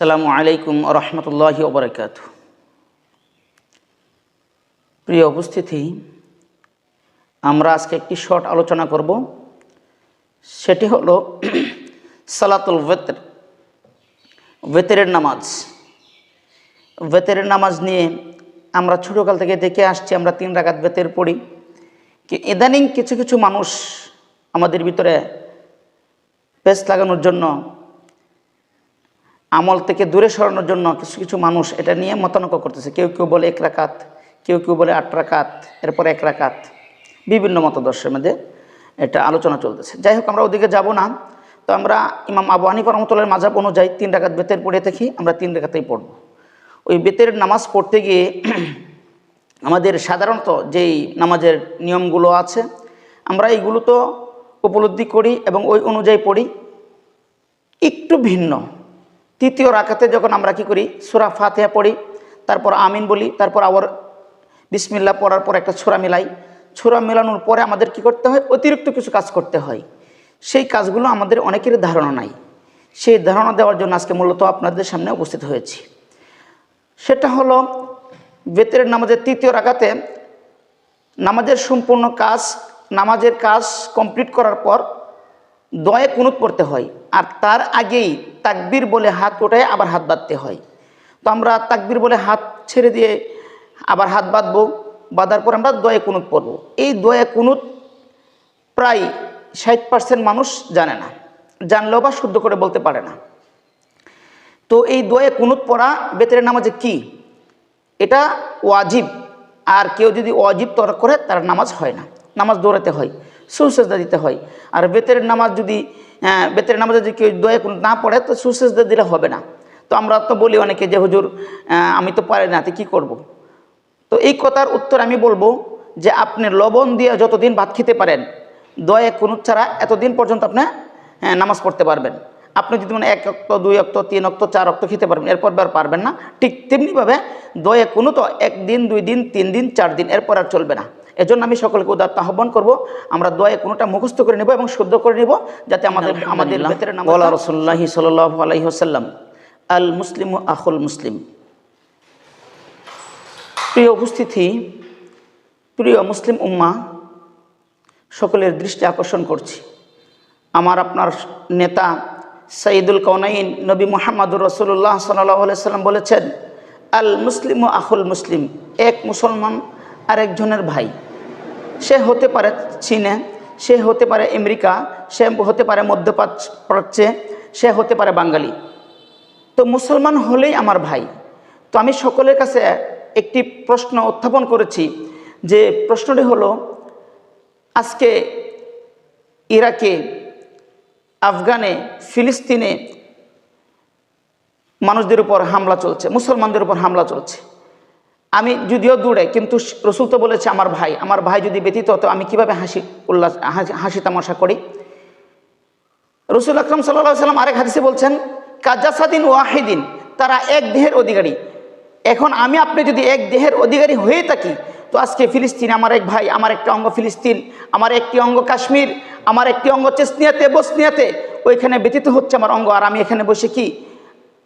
আসসালামু আলাইকুম রহমতুল্লাহি ওবরাকাত প্রিয় উপস্থিতি, আমরা আজকে একটি শর্ট আলোচনা করব। সেটি হলো সালাতুল বেতর বেতরের নামাজ। বেতরের নামাজ নিয়ে আমরা ছোটোকাল থেকে দেখে আসছি, আমরা তিন রাকাত বেতের পড়ি। কি ইদানিং কিছু কিছু মানুষ আমাদের ভিতরে পেস লাগানোর জন্য আমল থেকে দূরে সরানোর জন্য কিছু কিছু মানুষ এটা নিয়ে মতানক করতেছে। কেউ কেউ বলে এক রাকাত, কেউ কেউ বলে আট রাকাত, এরপর এক রাকাত। বিভিন্ন মতদর্শের মধ্যে এটা আলোচনা চলতেছে। যাই হোক, আমরা ওদিকে যাব না। তো আমরা ইমাম আবু হানিফা মাজাব অনুযায়ী তিন রাকাত বেতের পড়ে থাকি আমরা তিন রাকাতেই পড়ব। ওই বেতের নামাজ পড়তে গিয়ে আমাদের সাধারণত যেই নামাজের নিয়মগুলো আছে, আমরা এইগুলো তো উপলব্ধি করি এবং ওই অনুযায়ী পড়ি। একটু ভিন্ন। তৃতীয় রাখাতে যখন আমরা কি করি, সুরা ফাতেহা পড়ি, তারপর আমিন বলি, তারপর আবার বিসমিল্লা পড়ার পর একটা ছোরা মিলাই। ছোরা মেলানোর পরে আমাদের কি করতে হয়? অতিরিক্ত কিছু কাজ করতে হয়। সেই কাজগুলো আমাদের অনেকেরই ধারণা নাই। সেই ধারণা দেওয়ার জন্য আজকে মূলত আপনাদের সামনে উপস্থিত হয়েছি। সেটা হলো, বেতের নামাজের তৃতীয় রাখাতে নামাজের সম্পূর্ণ কাজ, নামাজের কাজ কমপ্লিট করার পর দয়ে কুনুত পড়তে হয় আর তার আগেই তাকবির বলে হাত ওঠায় আবার হাত বাঁধতে হয়। তো আমরা তাকবির বলে হাত ছেড়ে দিয়ে আবার হাত বাঁধবো, বাঁধার পর আমরা দয়ে কুনুত পড়ব। এই দয়ে কুনুত প্রায় ষাট পার্সেন্ট মানুষ জানে না, জানলেও বা শুদ্ধ করে বলতে পারে না। তো এই দয়ে কুনুত পড়া বেতের নামাজে কি? এটা ওয়াজিব, আর কেউ যদি ওয়াজিব তরক করে তার নামাজ হয় না, নামাজ দৌড়াতে হয়। সুসেজদা দিতে হয়। আর বেতের নামাজ যদি বেতের নামাজে যদি কেউ দয়া কোনো না পড়ে, তো সুসেজদা দিলে হবে না। তো আমরা তো বলি অনেকে যে, হুজুর আমি তো পারি না, তো কী করব? তো এই কথার উত্তর আমি বলব যে, আপনি লবণ দিয়ে যতদিন ভাত খেতে পারেন, দয়া কোনো ছাড়া এতদিন পর্যন্ত আপনি নামাজ পড়তে পারবেন। আপনি যদি মানে এক অক্ত, দুই অক্ত, তিন অক্ত, চার অক্ত খেতে পারবেন, এরপর আর পারবেন না। ঠিক তেমনিভাবে দয়া কোনো তো, একদিন, দুই দিন, তিন দিন, চার দিন, এরপর আর চলবে না। এজন্য আমি সকলকে উদাত্ত আহ্বান করব। আমরা দয়া কোনোটা মুখস্থ করে নেব এবং শুদ্ধ করে নেব যাতে আমাদের আমাদের ভেতরে নাম বলা রসুল্লাহি সাল আলহি আল মুসলিম আহুল মুসলিম। প্রিয় উপস্থিতি প্রিয় মুসলিম উম্মা সকলের দৃষ্টি আকর্ষণ করছি। আমার আপনার নেতা সঈদুল কৌনাইন নবী মোহাম্মদুর রসুল্লাহ সাল্লাহ সাল্লাম বলেছেন আল মুসলিম ও আহুল মুসলিম এক মুসলমান আরেকজনের ভাই। সে হতে পারে চীনে, সে হতে পারে আমেরিকা, সে হতে পারে মধ্যপ্রাচ্যে, সে হতে পারে বাঙালি। তো মুসলমান হলেই আমার ভাই। তো আমি সকলের কাছে একটি প্রশ্ন উত্থাপন করেছি যে প্রশ্নটি হলো, আজকে ইরাকে, আফগানে, ফিলিস্তিনে মানুষদের উপর হামলা চলছে, মুসলমানদের উপর হামলা চলছে। আমি যদিও দূরে, কিন্তু রসুল তো বলেছে আমার ভাই। আমার ভাই যদি ব্যতীত হতো আমি কীভাবে হাসি, উল্লাস, হাসি- তামাশা করি? রসুল আকরম সাল্লাহ সাল্লাম আরেক হাদিসে বলছেন, কাজাসাদিন ওয়াহিদিন তারা এক দেহের অধিকারী। এখন আমি, আপনি যদি এক দেহের অধিকারী হয়ে থাকি, তো আজকে ফিলিস্তিন আমার এক ভাই, আমার একটা অঙ্গ ফিলিস্তিন, আমার একটি অঙ্গ কাশ্মীর, আমার একটি অঙ্গ চেসনিয়াতে, বসনিয়াতে, ওইখানে ব্যতীত হচ্ছে আমার অঙ্গ। আর আমি এখানে বসে কি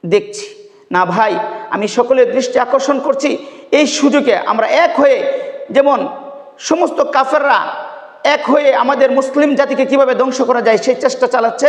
দেখছি? না ভাই, আমি সকলের দৃষ্টি আকর্ষণ করছি এই সুযোগে আমরা এক হয়ে যেমন সমস্ত কাফেররা এক হয়ে আমাদের মুসলিম জাতিকে কীভাবে ধ্বংস করা যায় সেই চেষ্টা চালাচ্ছে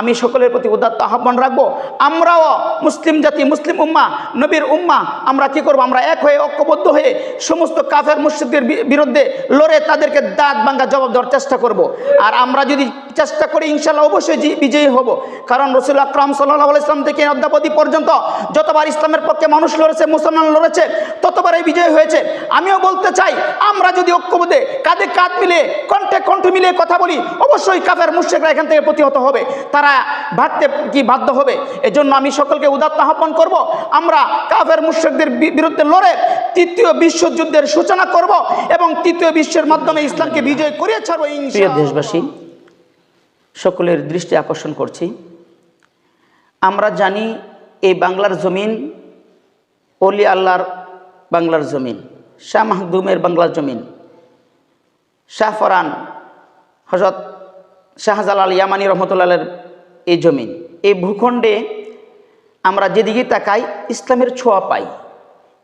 আমি সকলের প্রতি উদাত্ত আহ্বান রাখব। আমরাও মুসলিম জাতি, মুসলিম উম্মা, নবীর উম্মা, আমরা কি করব? আমরা এক হয়ে ঐক্যবদ্ধ হয়ে সমস্ত কাফের মুসলিমদের বিরুদ্ধে লড়ে তাদেরকে দাঁত ভাঙ্গা জবাব দেওয়ার চেষ্টা করব। আর আমরা যদি চেষ্টা করি, ইনশাল্লাহ অবশ্যই বিজয়ী হব। কারণ রসুল আকরাম সাল্লাহ ইসলাম থেকে অদ্যাবধি পর্যন্ত যতবার ইসলামের পক্ষে মানুষ লড়েছে, মুসলমান লড়েছে ততবার এই বিজয় হয়েছে। আমিও বলতে চাই, আমরা যদি ঐক্যবোধে কাঁধে কাঁধ মিলে কণ্ঠে কণ্ঠ মিলিয়ে কথা বলি, অবশ্যই কাফের মুশ্রিকরা এখান থেকে প্রতিহত হবে। তারা ভাগতে কি বাধ্য হবে? এজন্য আমি সকলকে উদাত্ত আহ্বান করব, আমরা কাফের মুশ্রিকদের বিরুদ্ধে লড়ে তৃতীয় বিশ্বযুদ্ধের সূচনা করব এবং তৃতীয় বিশ্বের মাধ্যমে ইসলামকে বিজয় করিয়ে ছাড়বো প্রিয় দেশবাসী, সকলের দৃষ্টি আকর্ষণ করছি। আমরা জানি এই বাংলার জমিন অলি আল্লাহর বাংলার জমিন, শাহ মাহদুমের বাংলার জমিন, শাহ ফরান হজরত শাহজালাল ইয়ামানি রহমতুল্লাহের এই জমিন। এই ভূখণ্ডে আমরা যেদিকে তাকাই, ইসলামের ছোঁয়া পাই।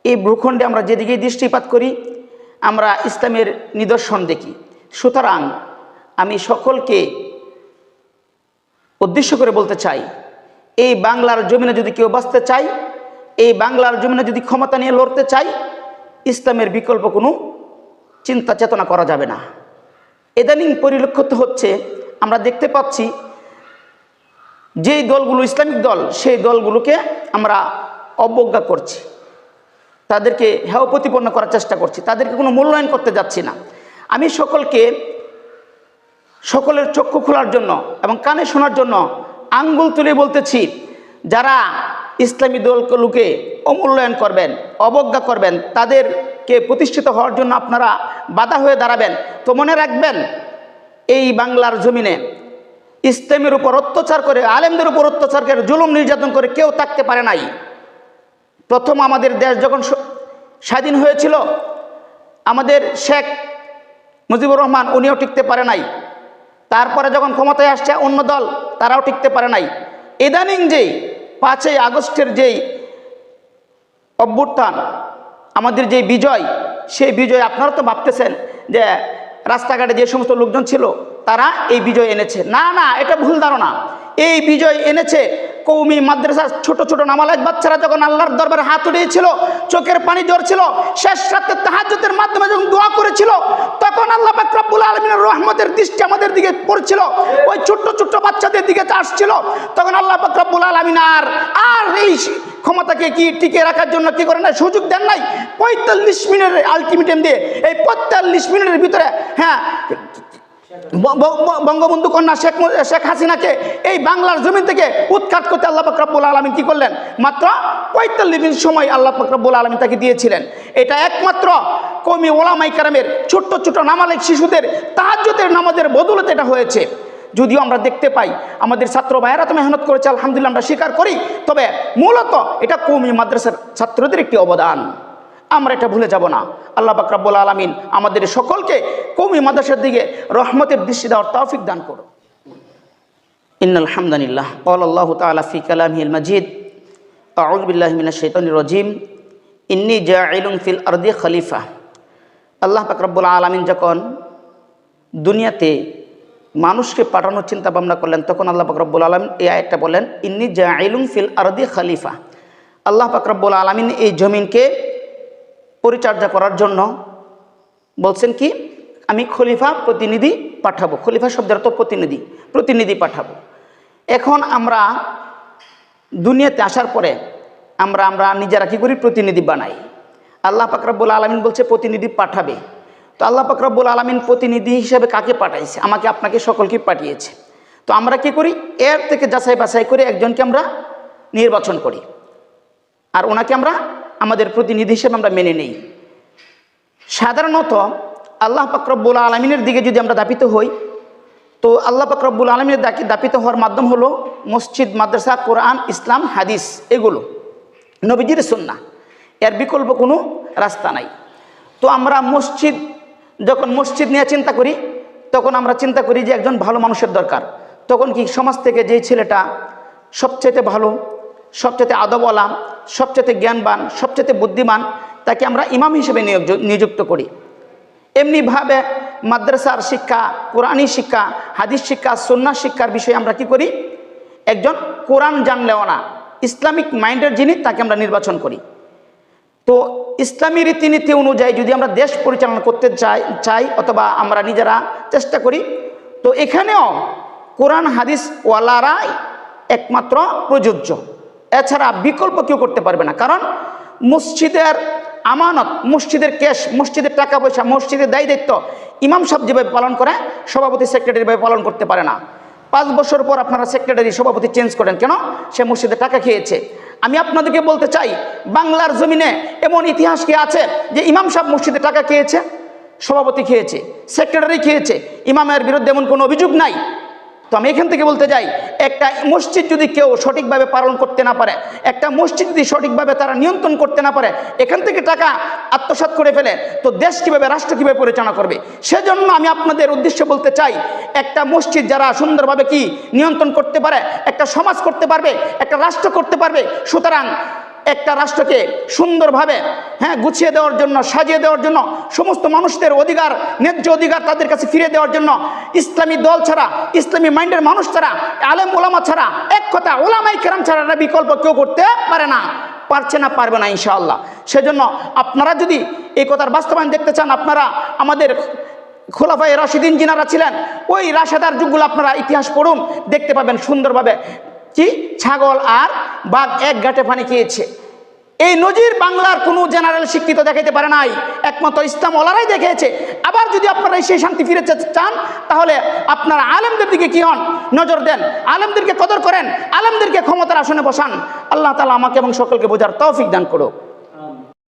এই ভূখণ্ডে আমরা যেদিকেই দৃষ্টিপাত করি, আমরা ইসলামের নিদর্শন দেখি। সুতরাং আমি সকলকে উদ্দেশ্য করে বলতে চাই, এই বাংলার জমিনে যদি কেউ বাঁচতে চাই এই বাংলার জমিনে যদি ক্ষমতা নিয়ে লড়তে চাই ইসলামের বিকল্প কোনো চিন্তা চেতনা করা যাবে না। ইদানিং পরিলক্ষিত হচ্ছে, আমরা দেখতে পাচ্ছি যেই দলগুলো, ইসলামিক দল, সেই দলগুলোকে আমরা অবজ্ঞা করছি। তাদেরকে হেয় প্রতিপন্ন করার চেষ্টা করছি। তাদেরকে কোনো মূল্যায়ন করতে যাচ্ছি না। আমি সকলকে, সকলের চক্ষু খোলার জন্য এবং কানে শোনার জন্য আঙ্গুল তুলে বলতেছি, যারা ইসলামী দলগুলোকে অমূল্যায়ন করবেন, অবজ্ঞা করবেন, তাদেরকে প্রতিষ্ঠিত হওয়ার জন্য আপনারা বাধা হয়ে দাঁড়াবেন। তো মনে রাখবেন, এই বাংলার জমিনে ইসলামের উপর অত্যাচার করে, আলেমদের উপর অত্যাচার করে, জুলুম নির্যাতন করে কেউ থাকতে পারে নাই। প্রথম আমাদের দেশ যখন স্বাধীন হয়েছিল, আমাদের শেখ মুজিবুর রহমান উনিও টিকতে পারে নাই। তারপরে যখন ক্ষমতায় আসছে অন্য দল, তারাও টিকতে পারে নাই। ইদানিং যেই পাঁচই আগস্টের যেই অভ্যুত্থান, আমাদের যে বিজয়, সেই বিজয় আপনারা তো ভাবতেছেন যে রাস্তাঘাটে যে সমস্ত লোকজন ছিল, তারা এই বিজয় এনেছে। না না, এটা ভুল ধারণা। এই বিজয় এনেছে কৌমি মাদ্রাসার ছোট ছোট নামালাজ বাচ্চারা যখন আল্লাহর দরবারে হাত উঠিয়েছিল চোখের পানি ঝরছিল, শেষ রাতে তাহাজ্জুদের মাধ্যমে যখন দোয়া করেছিল, তখন আল্লাহ পাক রব্বুল আলমিনের রহমতের দৃষ্টি আমাদের দিকে পড়ছিল। ওই ছোট্ট ছোট্ট বাচ্চাদের দিকে আসছিল, তখন আল্লাহ পাক রব্বুল আলমিন আর আর এই ক্ষমতাকে কি টিকে রাখার জন্য কি করে না সুযোগ দেন নাই? পঁয়তাল্লিশ মিনিটের আলটিমেটাম দিয়ে, এই পঁয়তাল্লিশ মিনিটের ভিতরে হ্যাঁ বঙ্গবন্ধু কন্যা শেখ শেখ হাসিনাকে এই বাংলার জমিন থেকে উৎখাত করতে আল্লাহ পাকরাবুল আলমিন কি করলেন? মাত্র পঁয়তাল্লিশ মিনিট সময় আল্লাহ পাকরাবুল আলমিন তাকে দিয়েছিলেন। এটা একমাত্র কমি ওলামাই কারামের ছোট্ট ছোট্ট নামালিক শিশুদের তাহাজ্যতের নামাজের বদলতে এটা হয়েছে। যদিও আমরা দেখতে পাই, আমাদের ছাত্র ভাইয়েরা তো মেহনত করেছে, আলহামদুলিল্লাহ আমরা স্বীকার করি। তবে মূলত এটা কৌমি মাদ্রাসার ছাত্রদের একটি অবদান। আমরা এটা ভুলে যাব না। আল্লাহ বাকরাবুল আলমিন আমাদের সকলকে কৌমি মাদাসের দিকে রহমতের দৃষ্টি দেওয়ার তৌফিক দান করো ইন আলহামদুলিল্লাহ কল আল্লাহ তালাফি কালামহিল মজিদ। আউজবিল্লাহ মিনা শৈতন রজিম। ইন্নি জাইলুন ফিল আর্দি খলিফা। আল্লাহ পাকরব্বুল আলমিন যখন দুনিয়াতে মানুষকে পাঠানোর চিন্তা ভাবনা করলেন, তখন আল্লাহ পাকরব্বুল আলম এই আয়টা বলেন ইন্নি জাইলুন ফিল আরদি খলিফা। আল্লাহ পাকরব্বুল আলমিন এই জমিনকে পরিচর্যা করার জন্য বলছেন কি, আমি খলিফা প্রতিনিধি পাঠাবো। খলিফা শব্দের তো প্রতিনিধি প্রতিনিধি পাঠাবো। এখন আমরা দুনিয়াতে আসার পরে আমরা আমরা নিজেরা কী করি? প্রতিনিধি বানাই। আল্লাহ পাকরাবুল আলমিন বলছে, প্রতিনিধি পাঠাবে। তো আল্লাহ পাকরাবুল আলমিন প্রতিনিধি হিসেবে কাকে পাঠাইছে? আমাকে, আপনাকে, সকলকে পাঠিয়েছে। তো আমরা কি করি? এর থেকে যাচাই বাছাই করে একজনকে আমরা নির্বাচন করি। আর ওনাকে আমরা আমাদের প্রতিনিধি হিসেবে আমরা মেনে নেই। সাধারণত আল্লাহ পাকরব্বুল আলমিনের দিকে যদি আমরা দাপিত হই, তো আল্লাহ পাকরব্বুল আলমিনের দাকে দাপিত হওয়ার মাধ্যম হলো মসজিদ, মাদ্রাসা, কোরআন, ইসলাম, হাদিস এগুলো। নবীজির সুন্না এর বিকল্প কোনো রাস্তা নাই। তো আমরা মসজিদ, যখন মসজিদ নিয়ে চিন্তা করি, তখন আমরা চিন্তা করি যে একজন ভালো মানুষের দরকার। তখন কি সমাজ থেকে যেই ছেলেটা সবচেয়ে ভালো সবচেয়ে আদবওয়ালা সবচেয়ে জ্ঞানবান, সবচেয়ে বুদ্ধিমান, তাকে আমরা ইমাম হিসেবে নিয়োগ, নিযুক্ত করি। এমনিভাবে মাদ্রাসার শিক্ষা কোরআনী শিক্ষা, হাদিস শিক্ষা সন্ন্যাস শিক্ষার বিষয়ে আমরা কি করি? একজন কোরআন জানলেও না, ইসলামিক মাইন্ডের যিনি, তাকে আমরা নির্বাচন করি। তো ইসলামী রীতিনীতি অনুযায়ী যদি আমরা দেশ পরিচালনা করতে চাই চাই, অথবা আমরা নিজেরা চেষ্টা করি, তো এখানেও কোরআন, হাদিস ওয়ালারাই একমাত্র প্রযোজ্য। এছাড়া বিকল্প কেউ করতে পারবে না। কারণ মসজিদের আমানত, মসজিদের ক্যাশ, মসজিদের টাকা পয়সা, মসজিদের দায়ী দায়িত্ব ইমাম সাহেব যেভাবে পালন করে, সভাপতি সেক্রেটারি ভাবে পালন করতে পারে না। পাঁচ বছর পর আপনারা সেক্রেটারি সভাপতি চেঞ্জ করেন। কেন? সে মসজিদে টাকা খেয়েছে। আমি আপনাদেরকে বলতে চাই, বাংলার জমিনে এমন ইতিহাস কি আছে যে ইমাম সাহেব মসজিদে টাকা খেয়েছে, সভাপতি খেয়েছে সেক্রেটারি খেয়েছে? ইমামের বিরুদ্ধে এমন কোনো অভিযোগ নাই? তো আমি এখান থেকে বলতে যাই, একটা মসজিদ যদি কেউ সঠিকভাবে পালন করতে না পারে, একটা মসজিদ যদি সঠিকভাবে তারা নিয়ন্ত্রণ করতে না পারে, এখান থেকে টাকা আত্মসাৎ করে ফেলে, তো দেশ কীভাবে, রাষ্ট্র কীভাবে পরিচালনা করবে? সেজন্য আমি আপনাদের উদ্দেশ্যে বলতে চাই, একটা মসজিদ যারা সুন্দরভাবে কি নিয়ন্ত্রণ করতে পারে, একটা সমাজ করতে পারবে, একটা রাষ্ট্র করতে পারবে, সুতরাং একটা রাষ্ট্রকে সুন্দরভাবে হ্যাঁ গুছিয়ে দেওয়ার জন্য, সাজিয়ে দেওয়ার জন্য, সমস্ত মানুষদের অধিকার, ন্যায্য অধিকার তাদের কাছে ফিরে দেওয়ার জন্য, ইসলামী দল ছাড়া, ইসলামী মাইন্ডের মানুষ ছাড়া, আলেম ওলামা ছাড়া, এক কথা, ওলামাই কেরাম ছাড়া বিকল্প কেউ করতে পারে না, পারছে না, পারবে না, ইনশাআল্লাহ। সেজন্য আপনারা যদি এই কথার বাস্তবায়ন দেখতে চান, আপনারা আমাদের খোলাফাই রাশিদিন যিনারা ছিলেন, ওই রাশেদার যুগগুলো আপনারা ইতিহাস পড়ুন, দেখতে পাবেন সুন্দরভাবে। কি? ছাগল আর বাঘ এক ঘাটে পানি খেয়েছে। এই নজির বাংলার কোনো জেনারেল শিক্ষিত দেখাইতে পারে নাই। একমাত্র ইসলাম ওলারাই দেখিয়েছে। আবার যদি আপনারা সেই শান্তি ফিরে চান, তাহলে আপনারা আলেমদের দিকে কী হন? নজর দেন। আলেমদেরকে কদর করেন। আলেমদেরকে ক্ষমতার আসনে বসান। আল্লাহ তালা আমাকে এবং সকলকে বোঝার তৌফিক দান করো